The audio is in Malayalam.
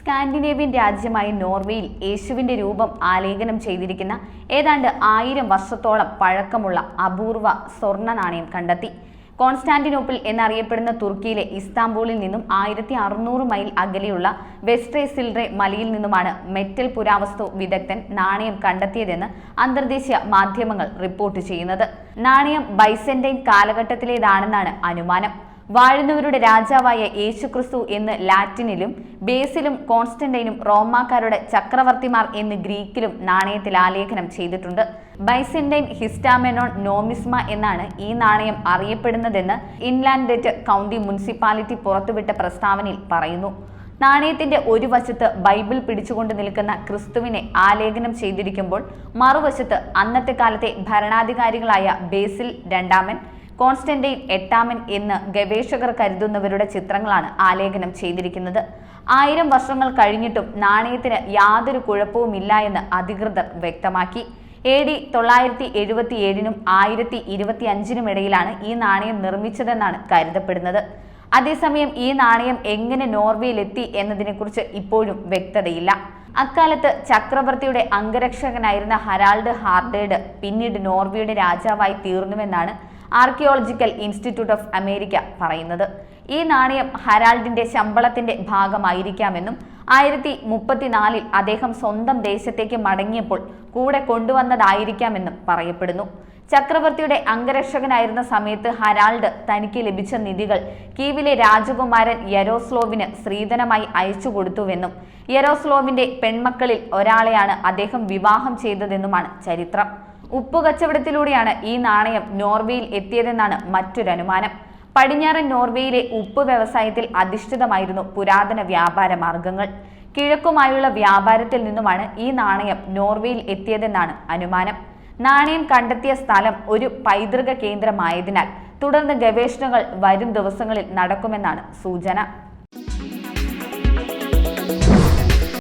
സ്കാൻഡിനേവ്യൻ രാജ്യമായ നോർവേയിൽ യേശുവിന്റെ രൂപം ആലേഖനം ചെയ്തിരിക്കുന്ന ഏതാണ്ട് ആയിരം വർഷത്തോളം പഴക്കമുള്ള അപൂർവ സ്വർണ നാണയം കണ്ടെത്തി. കോൺസ്റ്റാന്റിനോപ്പിൾ എന്നറിയപ്പെടുന്ന തുർക്കിയിലെ ഇസ്താംബൂളിൽ നിന്നും ആയിരത്തി അറുന്നൂറ് മൈൽ അകലെയുള്ള വെസ്റ്റേ സിൽറെ മലയിൽ നിന്നുമാണ് മെറ്റൽ പുരാവസ്തു വിദഗ്ധൻ നാണയം കണ്ടെത്തിയതെന്ന് അന്തർദേശീയ മാധ്യമങ്ങൾ റിപ്പോർട്ട് ചെയ്യുന്നത്. നാണയം ബൈസെന്റൈൻ കാലഘട്ടത്തിലേതാണെന്നാണ് അനുമാനം. വാഴുന്നവരുടെ രാജാവായ യേശുക്രിസ്തു എന്ന് ലാറ്റിനിലും ബേസിലും കോൺസ്റ്റന്റൈനും റോമാക്കാരുടെ ചക്രവർത്തിമാർ എന്ന് ഗ്രീക്കിലും നാണയത്തിൽ ആലേഖനം ചെയ്തിട്ടുണ്ട്. ബൈസെന്റൈൻ ഹിസ്റ്റാമെനോൺ നോമിസ്മ എന്നാണ് ഈ നാണയം അറിയപ്പെടുന്നതെന്ന് ഇൻലാൻഡെറ്റ് കൗണ്ടി മുനിസിപ്പാലിറ്റി പുറത്തുവിട്ട പ്രസ്താവനയിൽ പറയുന്നു. നാണയത്തിന്റെ ഒരു വശത്ത് ബൈബിൾ പിടിച്ചുകൊണ്ട് നിൽക്കുന്ന ക്രിസ്തുവിനെ ആലേഖനം ചെയ്തിരിക്കുമ്പോൾ മറുവശത്ത് അന്നത്തെ കാലത്തെ ഭരണാധികാരികളായ ബേസിൽ രണ്ടാമൻ കോൺസ്റ്റന്റൈൻ എട്ടാമൻ എന്ന് ഗവേഷകർ കരുതുന്നവരുടെ ചിത്രങ്ങളാണ് ആലേഖനം ചെയ്തിരിക്കുന്നത്. ആയിരം വർഷങ്ങൾ കഴിഞ്ഞിട്ടും നാണയത്തിന് യാതൊരു കുഴപ്പവുമില്ല എന്ന് അധികൃതർ വ്യക്തമാക്കി. എ ഡി തൊള്ളായിരത്തി എഴുപത്തി ഏഴിനും ആയിരത്തി ഇരുപത്തി അഞ്ചിനും ഇടയിലാണ് ഈ നാണയം നിർമ്മിച്ചതെന്നാണ് കരുതപ്പെടുന്നത്. അതേസമയം ഈ നാണയം എങ്ങനെ നോർവേയിലെത്തി എന്നതിനെക്കുറിച്ച് ഇപ്പോഴും വ്യക്തതയില്ല. അക്കാലത്ത് ചക്രവർത്തിയുടെ അംഗരക്ഷകനായിരുന്ന ഹരാൾഡ് ഹാർഡേഡ് പിന്നീട് നോർവേയുടെ രാജാവായി തീർന്നുവെന്നാണ് ആർക്കിയോളജിക്കൽ ഇൻസ്റ്റിറ്റ്യൂട്ട് ഓഫ് അമേരിക്ക പറയുന്നത്. ഈ നാണയം ഹരാൾഡിന്റെ ശമ്പളത്തിന്റെ ഭാഗമായിരിക്കാമെന്നും ആയിരത്തി മുപ്പത്തിനാലിൽ അദ്ദേഹം സ്വന്തം ദേശത്തേക്ക് മടങ്ങിയപ്പോൾ കൂടെ കൊണ്ടുവന്നതായിരിക്കാമെന്നും പറയപ്പെടുന്നു. ചക്രവർത്തിയുടെ അംഗരക്ഷകനായിരുന്ന സമയത്ത് ഹരാൾഡ് തനിക്ക് ലഭിച്ച നിധികൾ കീവിലെ രാജകുമാരൻ യരോസ്ലോവിന് സ്ത്രീധനമായി അയച്ചു കൊടുത്തുവെന്നും യരോസ്ലോവിന്റെ പെൺമക്കളിൽ ഒരാളെയാണ് അദ്ദേഹം വിവാഹം ചെയ്തതെന്നുമാണ് ചരിത്രം. ഉപ്പു കച്ചവടത്തിലൂടെയാണ് ഈ നാണയം നോർവേയിൽ എത്തിയതെന്നാണ് മറ്റൊരു അനുമാനം. പടിഞ്ഞാറൻ നോർവേയിലെ ഉപ്പ് വ്യവസായത്തിൽ അധിഷ്ഠിതമായിരുന്നു പുരാതന വ്യാപാര മാർഗങ്ങൾ. കിഴക്കുമായുള്ള വ്യാപാരത്തിൽ നിന്നുമാണ് ഈ നാണയം നോർവേയിൽ എത്തിയതെന്നാണ് അനുമാനം. നാണയം കണ്ടെത്തിയ സ്ഥലം ഒരു പൈതൃക കേന്ദ്രമായതിനാൽ തുടർന്ന് ഗവേഷണങ്ങൾ വരും ദിവസങ്ങളിൽ നടക്കുമെന്നാണ് സൂചന.